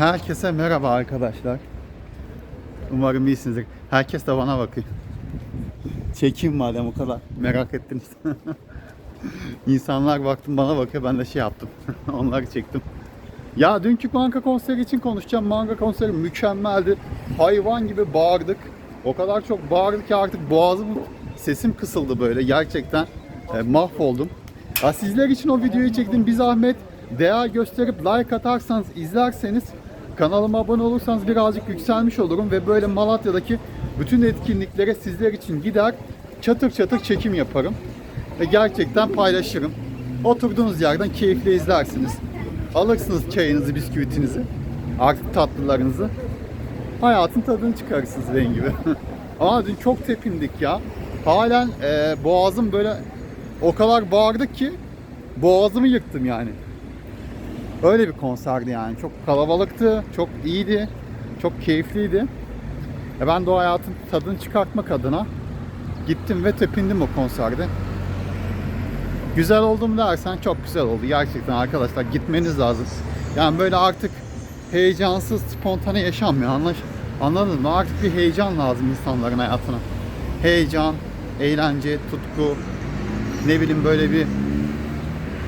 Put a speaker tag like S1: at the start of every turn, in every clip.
S1: Herkese merhaba arkadaşlar. Umarım iyisinizdir. Herkes de bana bakıyor. Çekeyim madem o kadar merak ettiniz. İnsanlar baktım bana bakıyor ben de şey yaptım. Onları çektim. Ya dünkü manga konseri için konuşacağım. Manga konseri mükemmeldi. Hayvan gibi bağırdık. O kadar çok bağırdık ki artık boğazım, sesim kısıldı böyle. Gerçekten e, mahvoldum. Ya sizler için o videoyu çektim. Bir zahmet değer gösterip like atarsanız, izlerseniz kanalıma abone olursanız birazcık yükselmiş olurum ve böyle Malatya'daki bütün etkinliklere sizler için gider çatır çatır çekim yaparım ve gerçekten paylaşırım. Oturduğunuz yerden keyifle izlersiniz. Alırsınız çayınızı, bisküvitinizi, artık tatlılarınızı. Hayatın tadını çıkarırsınız benim gibi. Ama dün çok tepindik ya. Halen e, boğazım böyle o kadar bağırdık ki boğazımı yıktım yani. Öyle bir konserdi yani. Çok kalabalıktı, çok iyiydi, çok keyifliydi. E ben de o hayatın tadını çıkartmak adına gittim ve tepindim o konserde. Güzel oldu mu dersen çok güzel oldu. Gerçekten arkadaşlar gitmeniz lazım. Yani böyle artık heyecansız, spontane yaşanmıyor. Anlaş, anladın mı? Artık bir heyecan lazım insanların hayatına. Heyecan, eğlence, tutku, ne bileyim böyle bir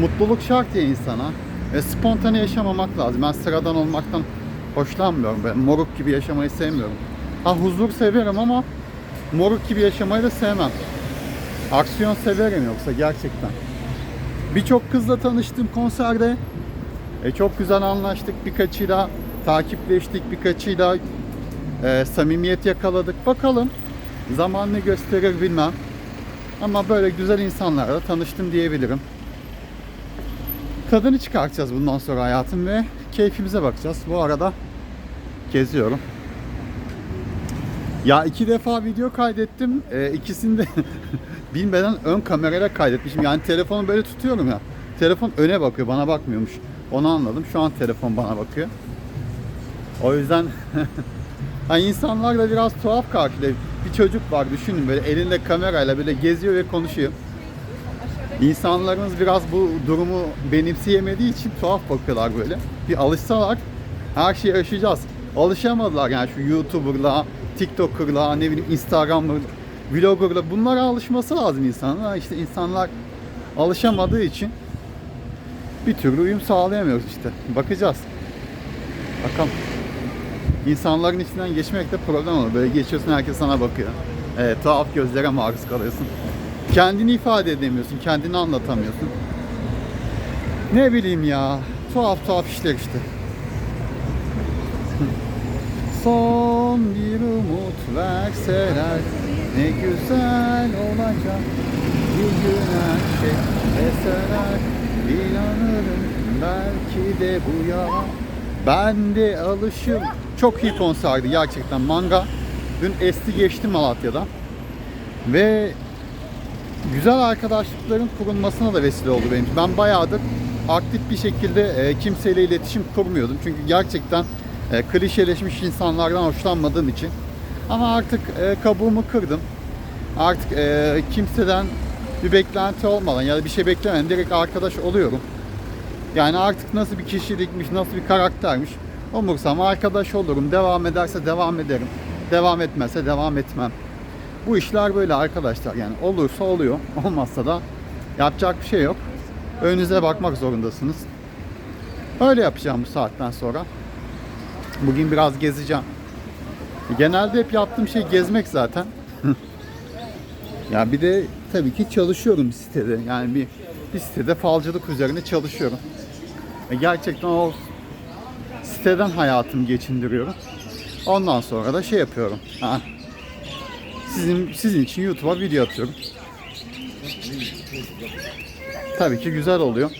S1: mutluluk şart ya insana. Ve spontane yaşamamak lazım. Ben sıradan olmaktan hoşlanmıyorum. Ben moruk gibi yaşamayı sevmiyorum. Ha huzur severim ama moruk gibi yaşamayı da sevmem. Aksiyon severim yoksa gerçekten. Birçok kızla tanıştım konserde. E, çok güzel anlaştık. Birkaçıyla takipleştik. Birkaçıyla e, samimiyet yakaladık. Bakalım. Zaman ne gösterir bilmem. Ama böyle güzel insanlarla tanıştım diyebilirim. Tadını çıkartacağız bundan sonra hayatım ve keyfimize bakacağız. Bu arada geziyorum. Ya iki defa video kaydettim. Ee, ikisini de bilmeden ön kamerayla kaydetmişim. Yani telefonu böyle tutuyorum ya. Telefon öne bakıyor, bana bakmıyormuş. Onu anladım. Şu an telefon bana bakıyor. O yüzden hani insanlar da biraz tuhaf karşılıyor. Bir çocuk var düşünün böyle elinde kamerayla böyle geziyor ve konuşuyor. İnsanlarımız biraz bu durumu benimseyemediği için tuhaf bakıyorlar böyle. Bir alışsalar her şeye aşacağız. Alışamadılar yani şu YouTuber'la, TikToker'la, ne bileyim Instagram'la, vlogger'la bunlara alışması lazım insanlar. İşte insanlar alışamadığı için bir türlü uyum sağlayamıyoruz işte. Bakacağız. Bakalım. İnsanların içinden geçmek de problem olur. Böyle geçiyorsun herkes sana bakıyor. Evet, tuhaf gözlere maruz kalıyorsun. Kendini ifade edemiyorsun, kendini anlatamıyorsun. Ne bileyim ya, tuhaf tuhaf işler işte. Son bir umut verseler ne güzel olacak. Bir gün her şey deseler inanırım belki de bu yalan. Ben de alışım. Çok iyi konserdi gerçekten manga. Dün esti geçti Malatya'da ve güzel arkadaşlıkların kurulmasına da vesile oldu benim. Ben bayağıdır aktif bir şekilde e, kimseyle iletişim kurmuyordum. Çünkü gerçekten e, klişeleşmiş insanlardan hoşlanmadığım için. Ama artık e, kabuğumu kırdım. Artık kimseden bir beklenti olmadan ya da bir şey beklemeden direkt arkadaş oluyorum. Yani artık nasıl bir kişilikmiş, nasıl bir karaktermiş umursam arkadaş olurum. Devam ederse devam ederim. Devam etmezse devam etmem. Bu işler böyle arkadaşlar yani olursa oluyor olmazsa da yapacak bir şey yok. Önünüze bakmak zorundasınız. Öyle yapacağım bu saatten sonra. Bugün biraz gezeceğim. Genelde hep yaptığım şey gezmek zaten. ya bir de tabii ki çalışıyorum bir sitede. Yani bir, bir sitede falcılık üzerine çalışıyorum. E gerçekten o siteden hayatımı geçindiriyorum. Ondan sonra da şey yapıyorum. Ha, sizin sizin için YouTube'a video atıyorum. Tabii ki güzel oluyor.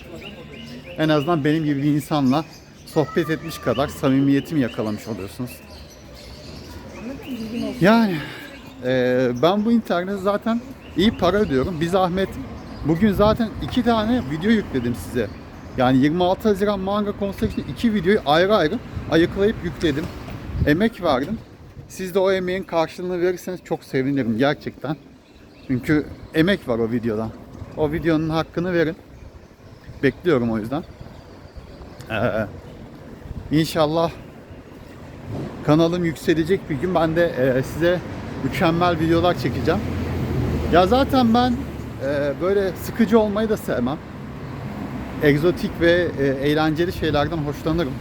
S1: En azından benim gibi bir insanla sohbet etmiş kadar samimiyetimi yakalamış oluyorsunuz. Yani eee, ben bu internete zaten iyi para ödüyorum. Bir zahmet bugün zaten iki tane video yükledim size. Yani 26 Haziran manga konseri için iki videoyu ayrı ayrı ayıklayıp yükledim. Emek verdim. Siz de o emeğin karşılığını verirseniz çok sevinirim gerçekten. Çünkü emek var o videoda. O videonun hakkını verin. Bekliyorum o yüzden. Ee, inşallah kanalım yükselecek bir gün ben de e, size mükemmel videolar çekeceğim. Ya zaten ben e, böyle sıkıcı olmayı da sevmem. Egzotik ve e, eğlenceli şeylerden hoşlanırım.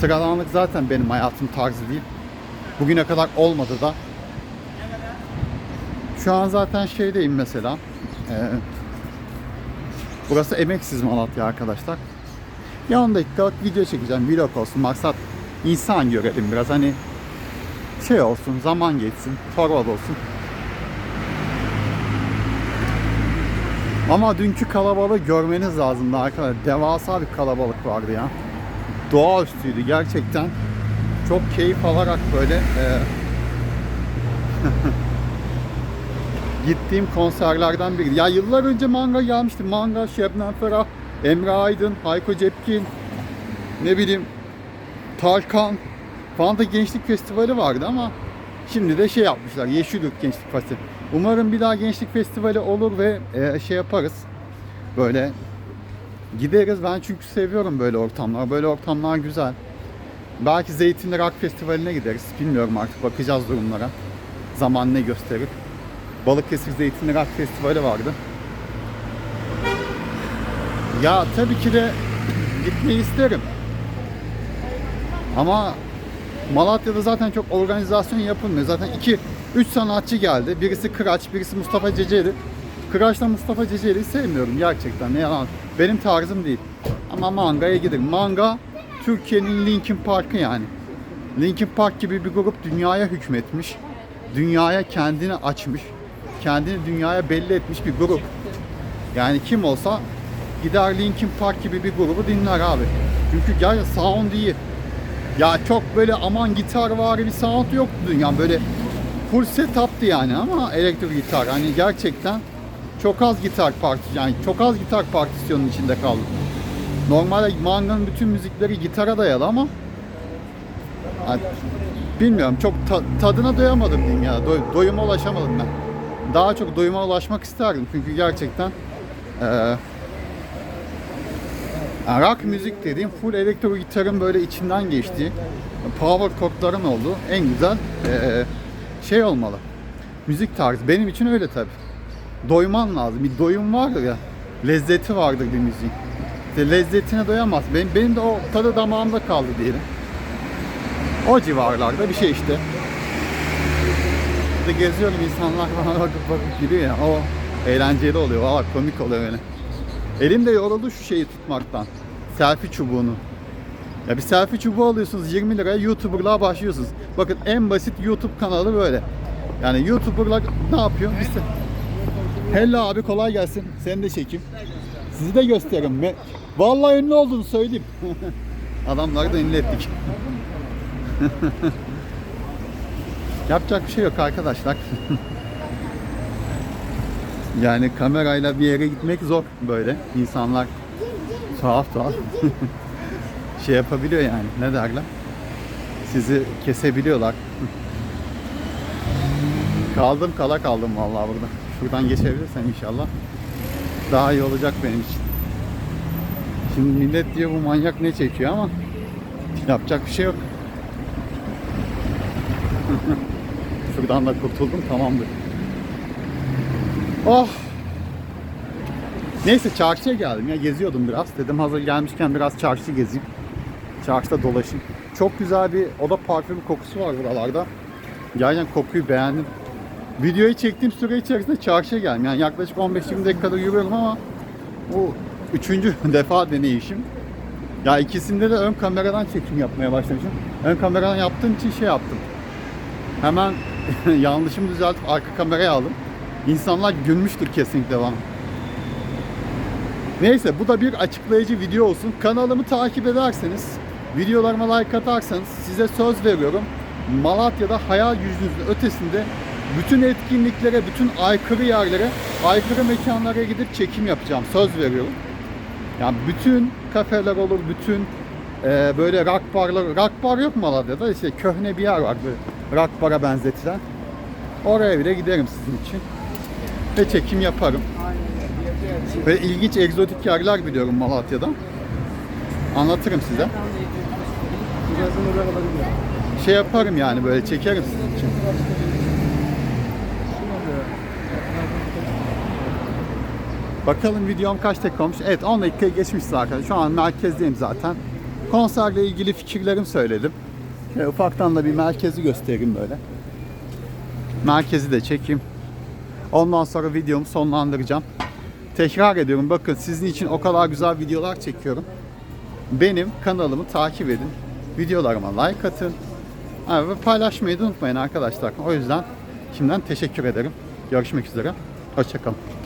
S1: Sıradanlık zaten benim hayatım tarzı değil. Bugüne kadar olmadı da. Şu an zaten şeydeyim mesela. E, burası emeksiz Malatya arkadaşlar. Ya 10 dakikalık video çekeceğim. Vlog olsun. Maksat insan görelim biraz. Hani şey olsun, zaman geçsin, torval olsun. Ama dünkü kalabalığı görmeniz lazımdı arkadaşlar. Devasa bir kalabalık vardı ya. Doğaüstüydü gerçekten. Çok keyif alarak böyle e, gittiğim konserlerden biri. Ya yıllar önce Manga gelmişti. Manga, Şebnem Ferah, Emre Aydın, Hayko Cepkin, ne bileyim Tarkan falan da gençlik festivali vardı ama şimdi de şey yapmışlar. Yeşilyurt Gençlik Festivali. Umarım bir daha gençlik festivali olur ve e, şey yaparız. Böyle gideriz. Ben çünkü seviyorum böyle ortamlar. Böyle ortamlar güzel. Belki Zeytinli Rock Festivali'ne gideriz. Bilmiyorum artık bakacağız durumlara. Zaman ne gösterir. Balıkesir Zeytinli Rock Festivali vardı. Ya tabii ki de gitmeyi isterim. Ama Malatya'da zaten çok organizasyon yapılmıyor. Zaten 2 3 sanatçı geldi. Birisi Kıraç, birisi Mustafa Ceceli. Kıraç'la Mustafa Ceceli'yi sevmiyorum gerçekten. Ne yalan. Benim tarzım değil. Ama Manga'ya giderim. Manga Türkiye'nin Linkin Park'ı yani. Linkin Park gibi bir grup dünyaya hükmetmiş. Dünyaya kendini açmış. Kendini dünyaya belli etmiş bir grup. Yani kim olsa gider Linkin Park gibi bir grubu dinler abi. Çünkü gerçekten sound iyi. Ya çok böyle aman gitar var bir sound yoktu dünya böyle full setup'tı yani ama elektrik gitar hani gerçekten çok az gitar parti yani çok az gitar partisyonun içinde kaldı. Normalde Manga'nın bütün müzikleri gitara dayalı ama yani bilmiyorum çok ta- tadına doyamadım diyeyim ya. Doy- doyuma ulaşamadım ben. Daha çok doyuma ulaşmak isterdim çünkü gerçekten eee yani rock müzik dediğim full elektro gitarın böyle içinden geçtiği power chordların olduğu en güzel eee, şey olmalı. Müzik tarzı. Benim için öyle tabi. Doyman lazım. Bir doyum vardır ya. Lezzeti vardır bir müziğin. İşte lezzetine doyamaz. Benim, benim de o tadı damağımda kaldı diyelim. O civarlarda bir şey işte. Burada geziyorum insanlar bana bakıp bakıp gülüyor ya. O eğlenceli oluyor. Valla komik oluyor öyle. Elim de yoruldu şu şeyi tutmaktan. Selfie çubuğunu. Ya bir selfie çubuğu alıyorsunuz 20 liraya YouTuber'lığa başlıyorsunuz. Bakın en basit YouTube kanalı böyle. Yani YouTuber'lar ne yapıyor? De... Hello abi kolay gelsin. Seni de çekeyim. Sizi de gösteririm. Vallahi ünlü olduğunu söyleyeyim. Adamları da ünlü ettik. Yapacak bir şey yok arkadaşlar. Yani kamerayla bir yere gitmek zor böyle. İnsanlar tuhaf tuhaf şey yapabiliyor yani. Ne derler? Sizi kesebiliyorlar. kaldım kala kaldım vallahi burada. Şuradan geçebilirsem inşallah daha iyi olacak benim için. Şimdi millet diyor bu manyak ne çekiyor ama yapacak bir şey yok. Şuradan da kurtuldum tamamdır. Oh. Neyse çarşıya geldim ya geziyordum biraz. Dedim hazır gelmişken biraz çarşı gezeyim. Çarşıda dolaşayım. Çok güzel bir oda parfümü kokusu var buralarda. Gerçekten kokuyu beğendim. Videoyu çektiğim süre içerisinde çarşıya geldim. Yani yaklaşık 15-20 dakikada yürüyorum ama bu üçüncü defa deneyişim. Ya ikisinde de ön kameradan çekim yapmaya başlamışım. Ön kameradan yaptığım için şey yaptım. Hemen yanlışımı düzeltip arka kameraya aldım. İnsanlar gülmüştür kesinlikle bana. Neyse bu da bir açıklayıcı video olsun. Kanalımı takip ederseniz, videolarıma like atarsanız size söz veriyorum. Malatya'da hayal gücünüzün ötesinde bütün etkinliklere, bütün aykırı yerlere, aykırı mekanlara gidip çekim yapacağım. Söz veriyorum. Yani bütün kafeler olur, bütün e, böyle rock barlar, rock bar yok Malatya'da işte köhne bir yer var böyle rock bara benzetilen. Oraya bile giderim sizin için. Ve çekim yaparım. Ve ilginç egzotik yerler biliyorum Malatya'da. Anlatırım size. şey yaparım yani böyle çekerim sizin için. Bakalım videom kaç dakika olmuş. Evet 10 dakika geçmiş zaten. Şu an merkezdeyim zaten. Konserle ilgili fikirlerimi söyledim. Şöyle ufaktan da bir merkezi göstereyim böyle. Merkezi de çekeyim. Ondan sonra videomu sonlandıracağım. Tekrar ediyorum bakın sizin için o kadar güzel videolar çekiyorum. Benim kanalımı takip edin. Videolarıma like atın. Ve paylaşmayı da unutmayın arkadaşlar. O yüzden şimdiden teşekkür ederim. Görüşmek üzere. Hoşçakalın.